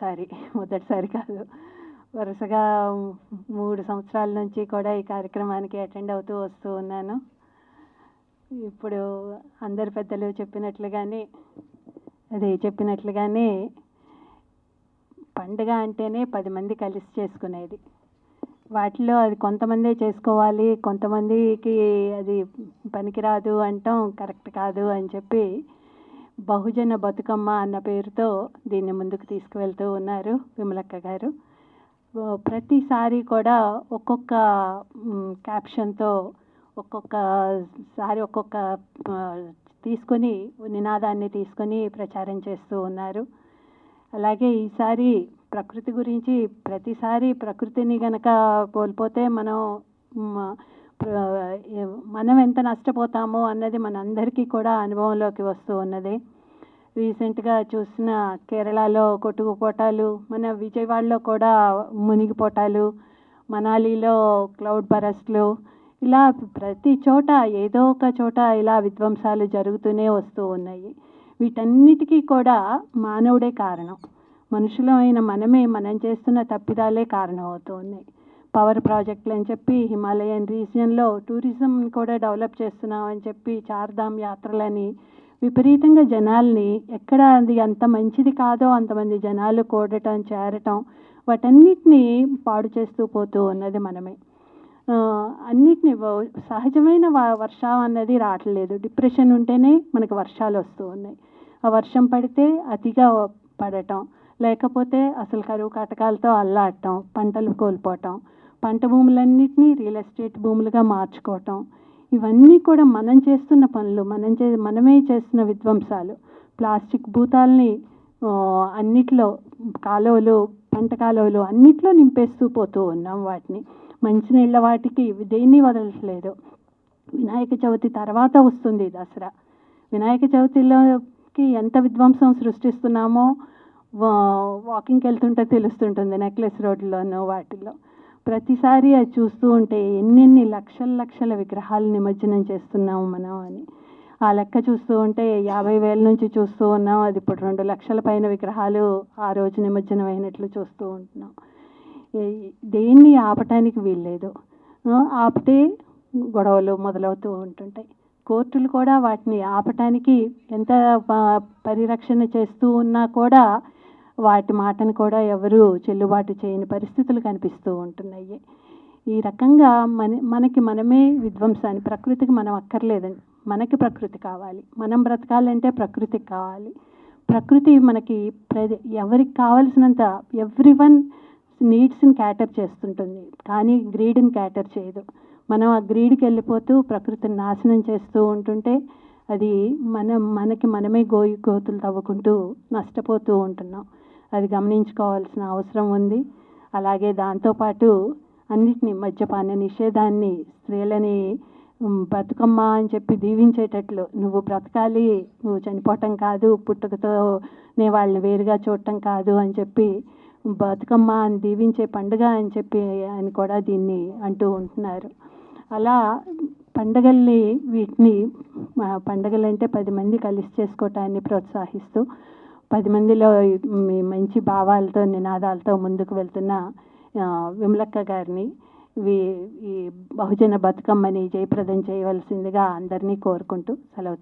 రెండోసారి మొదటిసారి కాదు. వరుసగా మూడు సంవత్సరాల నుంచి కూడా ఈ కార్యక్రమానికి అటెండ్ అవుతూ వస్తూ ఉన్నాను. ఇప్పుడు అందరు పెద్దలు చెప్పినట్లుగానే అదే చెప్పినట్లుగానే పండుగ అంటేనే పది మంది కలిసి చేసుకునేది. వాటిలో అది కొంతమందే చేసుకోవాలి కొంతమందికి అది పనికిరాదు అంటాం కరెక్ట్ కాదు అని చెప్పి బహుజన బతుకమ్మ అన్న పేరుతో దీన్ని ముందుకు తీసుకువెళ్తూ ఉన్నారు విమలక్క గారు. ప్రతిసారి కూడా ఒక్కొక్క క్యాప్షన్తో ఒక్కొక్కసారి ఒక్కొక్క తీసుకొని నినాదాన్ని తీసుకొని ప్రచారం చేస్తూ ఉన్నారు. అలాగే ఈసారి ప్రకృతి గురించి ప్రతిసారి ప్రకృతిని గనక కోల్పోతే మనం మనం ఎంత నష్టపోతామో అన్నది మనందరికీ కూడా అనుభవంలోకి వస్తూ ఉన్నది. రీసెంట్గా చూసిన కేరళలో కొట్టుకుపోటాలు మన విజయవాడలో కూడా మునిగిపోటాలు మనాలిలో క్లౌడ్ బరస్ట్లు ఇలా ప్రతి చోట ఏదో ఒక చోట ఇలా విధ్వంసాలు జరుగుతూనే వస్తూ ఉన్నాయి. వీటన్నిటికీ కూడా మానవుడే కారణం. మనుషులమైన మనమే మనం చేస్తున్న తప్పిదాలే కారణం అవుతూ ఉన్నాయి. పవర్ ప్రాజెక్టులు అని చెప్పి హిమాలయన్ రీజియన్లో టూరిజం కూడా డెవలప్ చేస్తున్నామని చెప్పి చార్ధామ్ యాత్రలని విపరీతంగా జనాల్ని ఎక్కడ అది అంత మంచిది కాదో అంతమంది జనాలు కూడటం చేరటం వాటన్నిటినీ పాడు చేస్తూ పోతూ ఉన్నది మనమే. అన్నిటినీ అన్నిటిని సహజమైన వ- వర్షం అన్నది రావట్లేదు. డిప్రెషన్ ఉంటేనే మనకు వర్షాలు వస్తూ ఉన్నాయి. ఆ వర్షం పడితే అతిగా పడటం. లేకపోతే అసలు కరువు కాటకాలతో అల్లాడటం పంటలు కోల్పోవటం పంట భూములన్నింటినీ రియల్ ఎస్టేట్ భూములుగా మార్చుకోవటం ఇవన్నీ కూడా మనం చేస్తున్న పనులు మనం చే మనమే చేస్తున్న విధ్వంసాలు. ప్లాస్టిక్ భూతాల్ని అన్నిట్లో కాలువలు పంట కాలువలు అన్నిట్లో నింపేస్తూ పోతూ ఉన్నాం వాటిని. మంచినీళ్ళ వాటికి దేన్ని వదలట్లేదు. వినాయక చవితి తర్వాత వస్తుంది దసరా. వినాయక చవితిలోకి ఎంత విధ్వంసం సృష్టిస్తున్నామో వాకింగ్కి వెళ్తుంటే తెలుస్తుంటుంది నెక్లెస్ రోడ్లోనో వాటిల్లో ప్రతిసారి అది చూస్తూ ఉంటే ఎన్నెన్ని లక్షల లక్షల విగ్రహాలు నిమజ్జనం చేస్తున్నాము మనం అని. ఆ లెక్క చూస్తూ ఉంటే యాభై వేల నుంచి చూస్తూ ఉన్నాం అది ఇప్పుడు రెండు లక్షల పైన విగ్రహాలు ఆ రోజు నిమజ్జనం అయినట్లు చూస్తూ ఉంటున్నాం. దేన్ని ఆపటానికి వీల్లేదు. ఆపితే గొడవలు మొదలవుతూ ఉంటుంటాయి. కోర్టులు కూడా వాటిని ఆపటానికి ఎంత పరిరక్షణ చేస్తూ ఉన్నా కూడా వాటి మాటను కూడా ఎవరు చెల్లుబాటు చేయని పరిస్థితులు కనిపిస్తూ ఉంటున్నాయి. ఈ రకంగా మన మనకి మనమే విధ్వంసాన్ని ప్రకృతికి మనం అక్కర్లేదండి. మనకి ప్రకృతి కావాలి. మనం బ్రతకాలంటే ప్రకృతికి కావాలి. ప్రకృతి మనకి ఎవరికి కావలసినంత ఎవ్రీ వన్ నీడ్స్ని క్యాటర్ చేస్తుంటుంది. కానీ గ్రీడ్ని క్యాటర్ చేయదు. మనం ఆ గ్రీడ్కి వెళ్ళిపోతూ ప్రకృతిని నాశనం చేస్తూ ఉంటుంటే అది మనం మనకి మనమే గోయి గోతులు తవ్వుకుంటూ నష్టపోతూ ఉంటున్నాం. అది గమనించుకోవాల్సిన అవసరం ఉంది. అలాగే దాంతోపాటు అన్నిటినీ మద్యపాన నిషేధాన్ని స్త్రీలని బతుకమ్మ అని చెప్పి దీవించేటట్లు నువ్వు బ్రతకాలి నువ్వు చనిపోవటం కాదు పుట్టుకతో నే వాళ్ళని వేరుగా చూడటం కాదు అని చెప్పి బతుకమ్మ అని దీవించే పండుగ అని చెప్పి అని కూడా దీన్ని అంటూ ఉంటున్నారు. అలా పండగల్ని వీటిని పండగలంటే పది మంది కలిసి చేసుకోవటాన్ని ప్రోత్సహిస్తూ పది మందిలో మంచి భావాలతో నినాదాలతో ముందుకు వెళ్తున్న విమలక్క గారిని వీ- ఈ బహుజన బతుకమ్మని జయప్రదం చేయవలసిందిగా అందరినీ కోరుకుంటూ సెలవు